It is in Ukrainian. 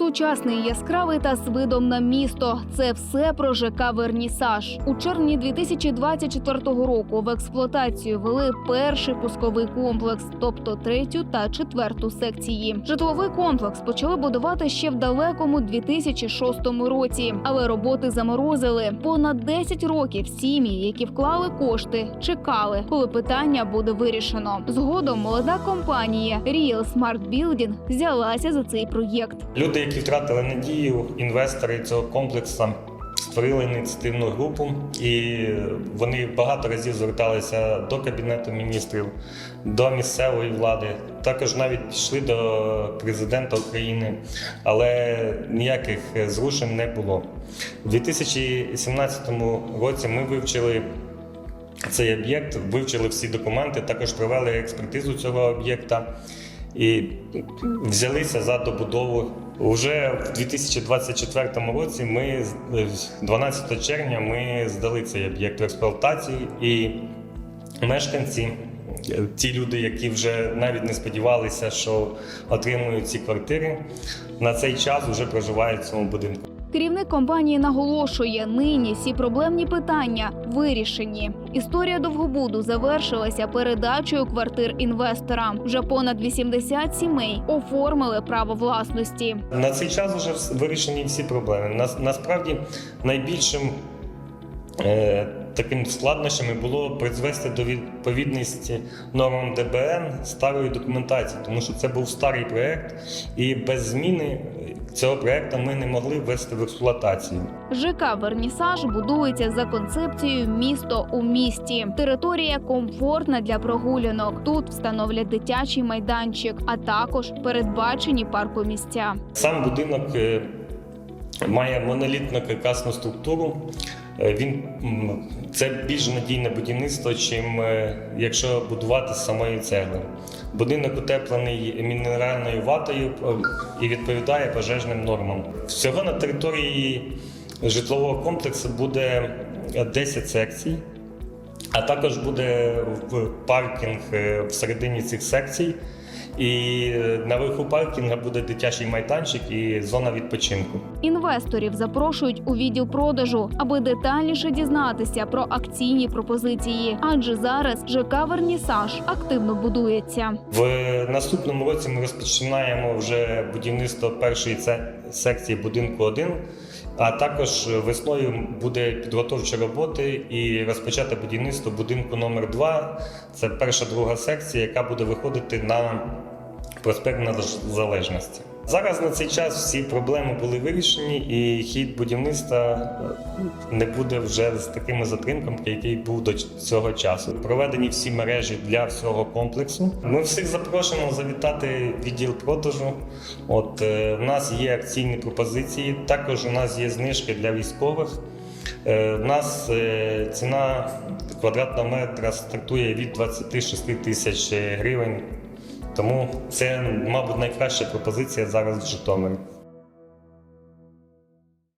Сучасний, яскравий та з видом на місто. Це все про ЖК Вернісаж. У червні 2024 року в експлуатацію вели перший пусковий комплекс, тобто третю та четверту секції. Житловий комплекс почали будувати ще в далекому 2006 році, але роботи заморозили. Понад 10 років сім'ї, які вклали кошти, чекали, коли питання буде вирішено. Згодом молода компанія Real Smart Building взялася за цей проєкт. Люди, які втратили надію, інвестори цього комплексу створили ініціативну групу, і вони багато разів зверталися до кабінету міністрів, до місцевої влади. Також навіть пішли до президента України, але ніяких зрушень не було. У 2017 році ми вивчили цей об'єкт, вивчили всі документи, також провели експертизу цього об'єкта і взялися за добудову. Уже в 2024 році ми з- 12 червня ми здали цей об'єкт в експлуатацію і мешканці. е, Ті люди, які вже навіть не сподівалися, що отримують ці квартири, на цей час вже проживають в цьому будинку. Керівник компанії наголошує, нині всі проблемні питання вирішені. Історія довгобуду завершилася передачею квартир інвесторам. Вже понад 80 сімей оформили право власності. На цей час вже вирішені всі проблеми. Нас, насправді найбільшим е, таким складнощами було призвести до відповідності нормам ДБН старої документації, тому що це був старий проект, і без зміни цього проекту ми не могли ввести в експлуатацію. ЖК Вернісаж будується за концепцією місто у місті. Територія комфортна для прогулянок. Тут встановлять дитячий майданчик, а також передбачені паркомісця. Сам будинок е, має монолітну каркасну структуру. Е, Він це більш надійне будівництво, чим е, якщо будувати з самої цегли. Будинок утеплений мінеральною ватою е, і відповідає пожежним нормам. Всього на території житлового комплексу буде 10 секцій. А також буде паркінг всередині цих секцій. І е, наверху паркінга буде дитячий майданчик і зона відпочинку. Інвесторів запрошують у відділ продажу, аби детальніше дізнатися про акційні пропозиції. Адже зараз ЖК Вернісаж активно будується. В наступному році ми розпочинаємо вже будівництво першої секції будинку 1, а також весною буде підготовчі роботи і розпочати будівництво будинку номер 2 Це перша друга секція, яка буде виходити на проспект Незалежності. Зараз на цей час всі проблеми були вирішені, і хід будівництва е, не буде вже з такими затримками, який був до цього часу. Проведені всі мережі для всього комплексу. Ми всіх запрошуємо завітати відділ продажу. От е, в нас є акційні пропозиції. Також у нас є знижки для військових. Е, У нас е, ціна квадратного метра стартує від 26 тисяч гривень. Тому це, мабуть, найкраща пропозиція зараз в Житомирі.